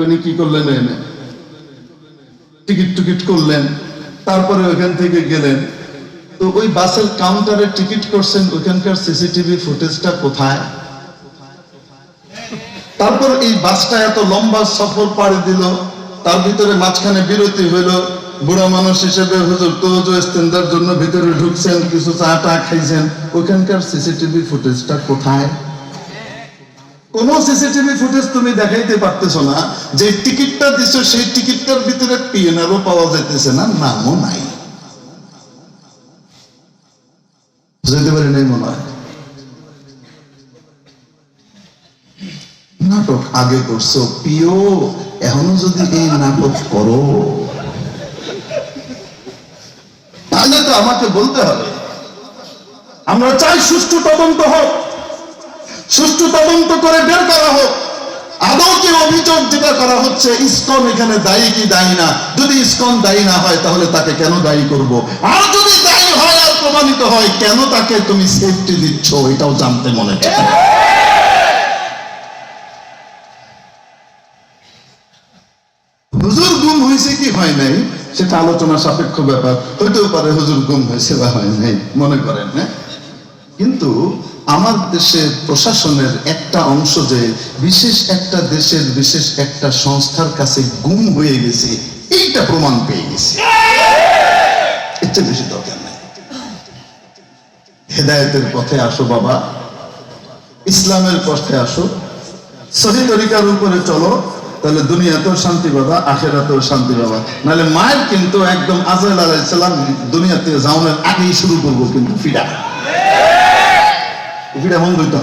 উনি কি করলেন এনে? টিকিট টিকিট করলেন, তারপরে ওইখান থেকে গেলেন। তো ওই বাসের কাউন্টারে টিকিট করছেন, ওইখানকার সিসিটিভি ফুটেজটা কোথায়? তারপর এই বাসটা এত লম্বা সফর পাড়ি দিল, তার ভিতরে মাঝখানে বিরতি হইল, বুড়া মানুষ হিসেবে, হুজুর, তো ইস্তেন্দার জন্য ভিতরে ঢুকছেন, কিছু চা টা খাইছেন ওখানকার সিসিটিভি ফুটেজটা কোথায়? কোন সিসিটিভি ফুটেজ তুমি দেখাইতে পারতেছো না, যে টিকিটটা দিছো, সেই টিকিটটার ভিতরে পিএনআরও পাওয়া যাইতেছে না, নামও নাই। পারি নাই, মনে হয়? নাটক আগে করছ পিও এখনও যদি এই নাটক করো। তাহলে তো আমাকে বলতে হবে। আমরা চাই সুষ্ঠু তদন্ত হোক। সুষ্ঠু তদন্ত করে বের করা হোক। আদৌ কি অভিযোগ যেটা করা হচ্ছে, ইসকন এখানে দায়ী কি দায়ী না? যদি ইসকন দায়ী না হয়, তাহলে তাকে কেন দায়ী করব? আর যদি দায়ী হয় আর প্রমাণিত হয়, কেন তাকে তুমি সেফটি দিচ্ছ? এটাও জানতে মনে চায়। হুজুর গুম হয়েছে কি হয় নাই? সেটা আলোচনা সাপেক্ষ ব্যাপার। হইতেও পারে হুজুর গুম হয়েছে বা হয় নাই, মনে করেন না কিন্তু আমার দেশের প্রশাসনের একটা অংশ যে বিশেষ একটা দেশের বিশেষ একটা সংস্থার কাছে গুম হয়ে গেছে, এইটা প্রমাণ পেয়ে গেছে। এর বেশি দরকার নাই। হেদায়তের পথে আসো বাবা, ইসলামের পথে আসো। সহি তরিকার উপরে চলো, তাহলে দুনিয়াতেও শান্তি পাবা, আখেরাতেও শান্তি পাবা। নাহলে মায়ের কিন্তু একদম আজরাইল আলাইহিস সালাম দুনিয়াতে যাওয়ার আগেই শুরু করব, কিন্তু ফিডা মন হইতো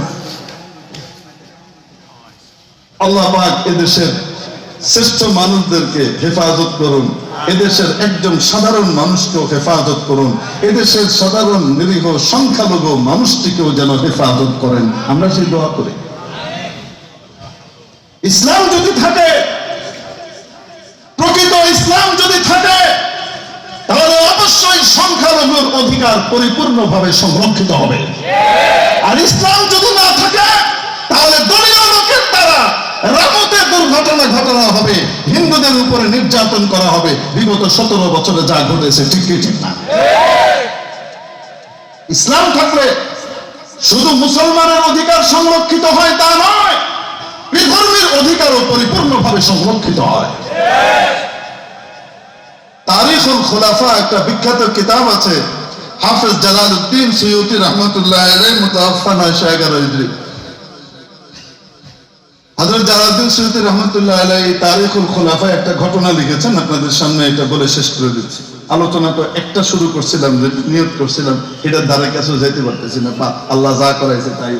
আল্লাহ পাক এদেশের শ্রেষ্ঠ মানুষদেরকে হেফাজত করুন। এদেশের একজন সাধারণ মানুষকেও হেফাজত করুন। এদেশের সাধারণ নিরীহ সংখ্যালঘু মানুষটিকেও যেন হেফাজত করেন। আমরা সেই দোয়া করি। ইসলাম যদি থাকে, প্রকৃত ইসলাম যদি থাকে অধিকার পরিপূর্ণভাবে সংরক্ষিত হবে। আর ইসলাম যদি না থাকে, তাহলে দলীয় লোকের দ্বারা রামতে দুর্ঘটনা ঘটনা হবে, হিন্দুদের উপরে নির্যাতন করা হবে। বিগত সতেরো বছরে যা ঘটেছে, ঠিক ঠিক না? ইসলাম থাকলে শুধু মুসলমানের অধিকার সংরক্ষিত হয় তা নয় বিধর্মীর অধিকারও পরিপূর্ণভাবে সংরক্ষিত হয়। তারিখুল খোলাফা একটা বিখ্যাত কিতাব আছে হাফেজ জালালউদ্দিন সৈয়দি রহমতুল্লাহ আলাই মুতাফান নয়শো এগারো ইদ্রি হযরত জালালউদ্দিন সৈয়দি রহমতুল্লাহ আলাই তারিখুল খোলাফা একটা ঘটনা লিখেছেন, আপনাদের সামনে এটা বলে শেষ করে দিচ্ছি। আলোচনা তো একটা শুরু করছিলাম যে নিয়ত করছিলাম, এটার দ্বারা কাছে যেতে পারতেছি না, বা আল্লাহ যা করাইছে তাই।